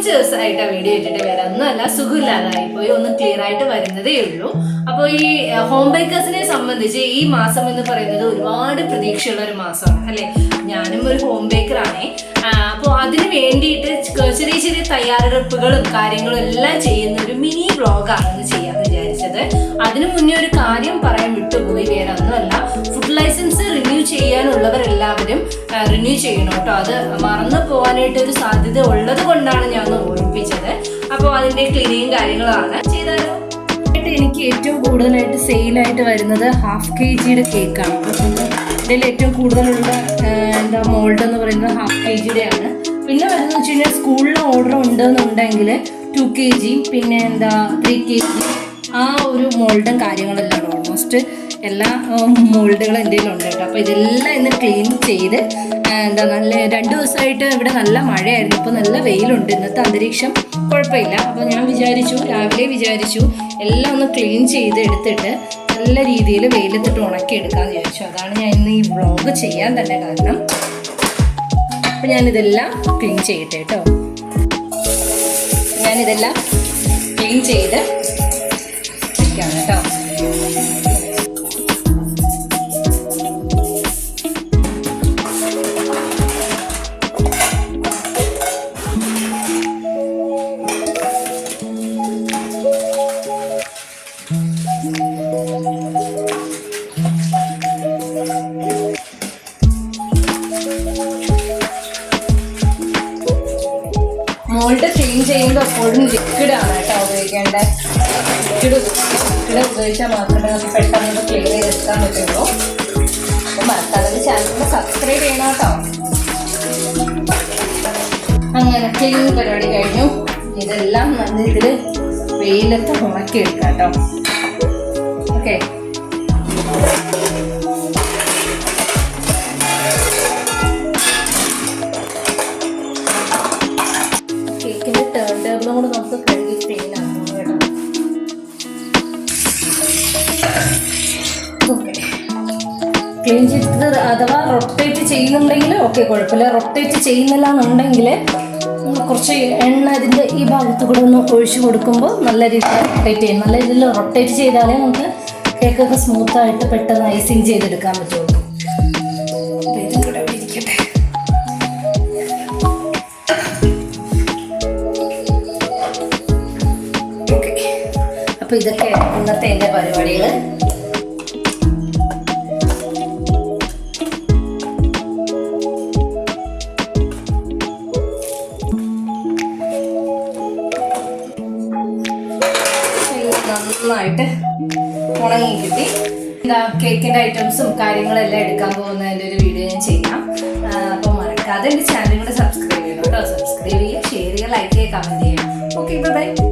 കുറച്ച് ദിവസമായിട്ട് വീഡിയോ ഇട്ടിട്ട് വരാം ഒന്നുമല്ല സുഖമില്ലാതായി പോയി. ഒന്ന് ക്ലിയർ ആയിട്ട് വരുന്നതേ ഉള്ളൂ. അപ്പോൾ ഈ ഹോം ബേക്കേഴ്സിനെ സംബന്ധിച്ച് ഈ മാസം എന്ന് പറയുന്നത് ഒരുപാട് പ്രതീക്ഷയുള്ള ഒരു മാസമാണ് അല്ലേ? ഞാനും ഒരു ഹോം ബേക്കറാണേ അപ്പോൾ അതിന് വേണ്ടിയിട്ട് ചെറിയ ചെറിയ തയ്യാറെടുപ്പുകളും കാര്യങ്ങളും എല്ലാം ചെയ്യുന്ന ഒരു മിനി ബ്ലോഗാണെന്ന് ചെയ്യാൻ വിചാരിച്ചത്. അതിനു മുന്നേ ഒരു കാര്യം പറയാൻ വിട്ടുപോയി വേറെ ഒന്നുമല്ല. ഫുഡ് ലൈസൻസ് റിന്യൂ ചെയ്യാനുള്ളവരെല്ലാവരും റിന്യൂ ചെയ്യണം കേട്ടോ. അത് മറന്നു പോകാനായിട്ട് ഒരു സാധ്യത ഉള്ളത് കൊണ്ടാണ് ഞാൻ ഒന്ന് ഓർമ്മിപ്പിച്ചത് അപ്പോൾ അതിന്റെ ക്ലീനിങ് കാര്യങ്ങളാണ്. ചെയ്താലോ? എനിക്ക് ഏറ്റവും കൂടുതലായിട്ട് സെയിലായിട്ട് വരുന്നത് ഹാഫ് കെ ജിയുടെ കേക്കാണ് ഇതിൽ ഏറ്റവും കൂടുതലുള്ള എന്താ മോൾഡ് എന്ന് പറയുന്നത് ഹാഫ് കെ ജിയുടെ ആണ്. പിന്നെ വരുന്നത് വെച്ച് കഴിഞ്ഞാൽ സ്കൂളിൽ ഓർഡർ ഉണ്ടെന്നുണ്ടെങ്കിൽ ടു കെ ജി പിന്നെ എന്താ ത്രീ കെ ജി ആ ഒരു മോൾഡും കാര്യങ്ങളെല്ലാം ഓൾമോസ്റ്റ് എല്ലാ മോൾഡുകളും എന്റെ ഉണ്ട് കേട്ടോ. അപ്പോൾ ഇതെല്ലാം ഇന്ന് ക്ലീൻ ചെയ്ത് എന്താ നല്ല രണ്ട് ദിവസമായിട്ട് ഇവിടെ നല്ല മഴയായിരുന്നു. ഇപ്പോൾ നല്ല വെയിലുണ്ട്. ഇന്നത്തെ അന്തരീക്ഷം കുഴപ്പമില്ല. അപ്പോൾ ഞാൻ വിചാരിച്ചു രാവിലെ വിചാരിച്ചു എല്ലാം ഒന്ന് ക്ലീൻ ചെയ്ത് എടുത്തിട്ട് നല്ല രീതിയിൽ വെയിലത്തിട്ട് ഉണക്കി എടുക്കാമെന്ന് വിചാരിച്ചു. അതാണ് ഞാൻ ഇന്ന് ഈ വ്ളോഗ് ചെയ്യാൻ തന്നെ കാരണം. അപ്പം ഞാനിതെല്ലാം ക്ലീൻ ചെയ്യട്ടെ കേട്ടോ. ഞാനിതെല്ലാം ക്ലീൻ ചെയ്ത് വെക്കാം കേട്ടോ. മോൾഡ് ക്ലീൻ ചെയ്യുമ്പോൾ എപ്പോഴും ലിക്വിഡ് ആണ് കേട്ടോ ഉപയോഗിക്കേണ്ടത്. ലിക്വിഡ് ലിക്വിഡ് ഉപയോഗിച്ചാൽ മാത്രമേ നമുക്ക് പെട്ടെന്ന് ക്ലിയർ ചെയ്തെടുക്കാൻ പറ്റുള്ളൂ. അപ്പോൾ മറക്കാതെ ചാനൽ സബ്സ്ക്രൈബ് ചെയ്യണം കേട്ടോ. അങ്ങനെ ക്ലീൻ പരിപാടി കഴിഞ്ഞു. ഇതെല്ലാം നല്ല ഇതിൽ വെയിലത്ത് ഉണക്കി എടുക്കാം കേട്ടോ. ഓക്കെ ക്ലീൻ ചെയ്ത് അഥവാ റൊട്ടേറ്റ് ചെയ്യുന്നുണ്ടെങ്കിൽ ഓക്കെ കുഴപ്പമില്ല. റൊട്ടേറ്റ് ചെയ്യുന്നില്ല എന്നുണ്ടെങ്കിൽ കുറച്ച് എണ്ണ ഇതിന്റെ ഈ ഭാഗത്ത് കൂടെ ഒന്ന് ഒഴിച്ചു കൊടുക്കുമ്പോൾ നല്ല രീതിയിൽ റൊട്ടേറ്റ് ചെയ്യും. നല്ല രീതിയിൽ റൊട്ടേറ്റ് ചെയ്താലേ നമുക്ക് കേക്കൊക്കെ സ്മൂത്തായിട്ട് പെട്ടെന്ന് ഐസിങ് ചെയ്തെടുക്കാൻ പറ്റുള്ളൂ. അപ്പോൾ ഇതൊക്കെ ഇന്നത്തെ എന്റെ പരിപാടികൾ നന്നായിട്ട് ഉണങ്ങി കിട്ടി. എന്താ കേക്കിന്റെ ഐറ്റംസും കാര്യങ്ങളും എല്ലാം എടുക്കാൻ പോകുന്നതിന്റെ ഒരു വീഡിയോ ഞാൻ ചെയ്യാം. അപ്പോൾ മറക്കാതെ എന്റെ ചാനൽ കൂടെ സബ്സ്ക്രൈബ് ചെയ്യണം കേട്ടോ. സബ്സ്ക്രൈബ് ചെയ്യുക ഷെയർ ചെയ്യുക ലൈക്ക് ചെയ്യുക കമന്റ് ചെയ്യുക. Okay bye